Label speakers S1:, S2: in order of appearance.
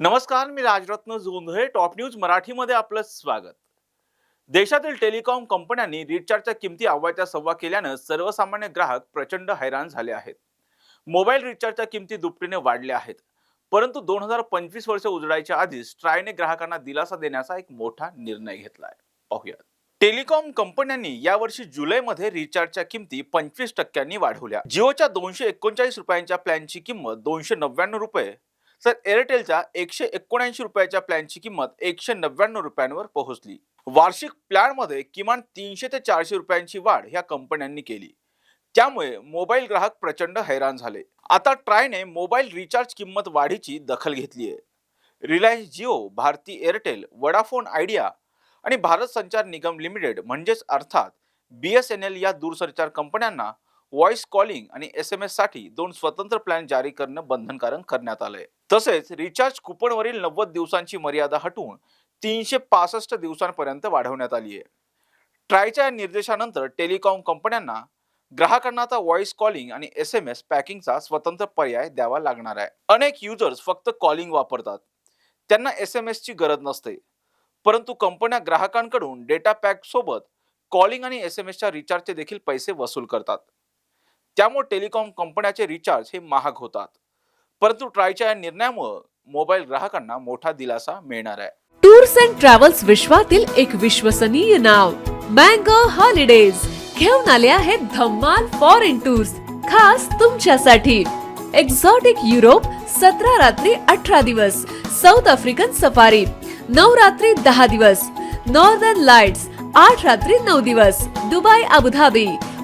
S1: नमस्कार मी Rajratna Jondhale top news मराठीमध्ये आपलं स्वागत. देशातील टेलिकॉम कंपन्यांनी रिचार्जच्या किमती अव्वाच्या सव्वा केल्यानं सर्वसामान्य ग्राहक प्रचंड हैराण झाले आहेत. मोबाईल रिचार्जच्या किमती दुपटीने वाढल्या आहेत. परंतु दोन हजार पंचवीस वर्ष उजडायच्या आधीच ट्रायने ग्राहकांना दिलासा देण्याचा एक मोठा निर्णय घेतलाय. पाहूया. टेलिकॉम कंपन्यांनी यावर्षी जुलैमध्ये रिचार्जच्या किमती पंचवीस टक्क्यांनी वाढवल्या. जिओच्या दोनशे एकोणचाळीस रुपयांच्या प्लॅनची किंमत दोनशे नव्याण्णव रुपये तर एअरटेलच्या एकशे एकोणऐंशी रुपयाच्या प्लॅनची किंमत एकशे नव्याण्णव रुपयांवर पोहोचली. वार्षिक प्लॅनमध्ये किमान तीनशे ते चारशे रुपयांची वाढ ह्या कंपन्यांनी केली. त्यामुळे मोबाईल ग्राहक प्रचंड हैराण झाले. आता ट्रायने मोबाईल रिचार्ज किंमत वाढीची दखल घेतली आहे. Reliance Jio Bharti Airtel Vodafone Idea आणि भारत संचार निगम लिमिटेड म्हणजेच अर्थात बी एस एन एल या दूरसंचार कंपन्यांना व्हॉइस कॉलिंग आणि एस एम एससाठी दोन स्वतंत्र प्लॅन जारी करणं बंधनकारक करण्यात आलंय. तसेच रिचार्ज कुपनवरील नव्वद दिवसांची मर्यादा हटवून तीनशे पासष्ट दिवसांपर्यंत वाढवण्यात आली आहे ट्रायच्या निर्देशानंतर टेलिकॉम कंपन्यांना ग्राहकांना आता व्हॉइस कॉलिंग आणि एस एम एस पॅकिंगचा स्वतंत्र पर्याय द्यावा लागणार आहे. अनेक युजर्स फक्त कॉलिंग वापरतात. त्यांना एस एम एसची गरज नसते. परंतु कंपन्या ग्राहकांकडून डेटा पॅक सोबत कॉलिंग आणि एस एम एसच्या रिचार्जचे देखील पैसे वसूल करतात. त्यामुळे टेलिकॉम कंपन्याचे रिचार्ज हे महाग होतात. परंतु ट्रायच्या या निर्णयामुळे मोबाईल ग्राहकांना मोठा दिलासा मिळणार आहे.
S2: टूर्स अँड ट्रॅव्हल्स विश्वातील एक विश्वसनीय नाव मँगो हॉलिडेज घेऊन आले आहेत धम्माल फॉरेन टूर्स खास तुमच्यासाठी. एक्झॉटिक युरोप सतरा रात्री अठरा दिवस. साऊथ आफ्रिकन सफारी नऊ रात्री दहा दिवस. नॉर्दर्न लाइट्स आठ रात्री नऊ दिवस. Dubai Abu Dhabi